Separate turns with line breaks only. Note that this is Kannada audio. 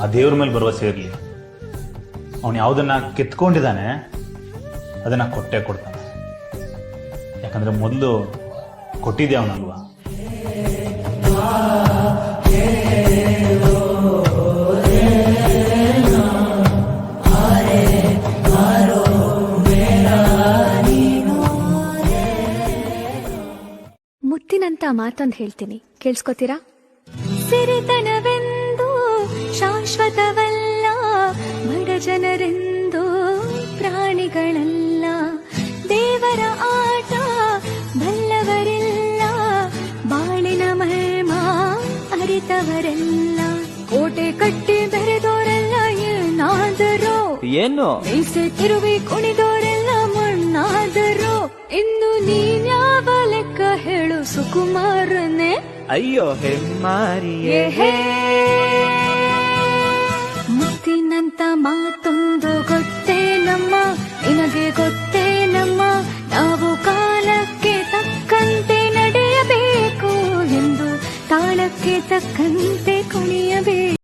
ಆ ದೇವ್ರ ಮೇಲೆ ಭರವಸೆ ಇರಲಿ ಅವನು ಯಾವುದನ್ನ ಕಿತ್ಕೊಂಡಿದ್ದಾನೆ, ಅದನ್ನ ಕೊಟ್ಟೆ ಕೊಡ್ತಾನೆ. ಯಾಕಂದ್ರೆ ಮೊದಲು ಕೊಟ್ಟಿದ್ದೆ ಅವನಲ್ವಾ?
ಮುತ್ತಿನಂತ ಮಾತೊಂದು ಹೇಳ್ತೀನಿ. ಕೇಳಿಸ್ಕೊತೀರಾ? ಸಿರಿತನವೆಂದು ಶಾಶ್ವತವಲ್ಲ ಬಡ ಜನರೆಂದು ಪ್ರಾಣಿಗಳಲ್ಲ. ದೇವರ ಆಟ ಬಲ್ಲವರೆಲ್ಲ ಬಾಳಿನ ಮಹಿಮ ಅರಿತವರೆಲ್ಲ. ಕೋಟೆ ಕಟ್ಟಿ ಬೆರೆದೋರೆಲ್ಲ ಏನಾದರೂ
ಏನು?
ತಿರುವಿ ಕುಣಿದೋರೆಲ್ಲ ಮಣ್ಣಾದರೂ ಇಂದು ನೀನ್ಯಾವ ಲೆಕ್ಕ ಹೇಳು ಸುಕುಮಾರನೆ.
ಅಯ್ಯೋ ಹೆಮ್ಮಾರಿಯೇ.
ಏಹೇ ಮುತ್ತಿನಂತ ಮಾತೊಂದು ಗೊತ್ತೇ ನಮ್ಮ ನಿನಗೆ ಗೊತ್ತೇ ನಮ್ಮ ನಾವು ಕಾಲಕ್ಕೆ ತಕ್ಕಂತೆ ನಡೆಯಬೇಕು ಎಂದು ತಾಳಕ್ಕೆ ತಕ್ಕಂತೆ ಕುಣಿಯಬೇಕು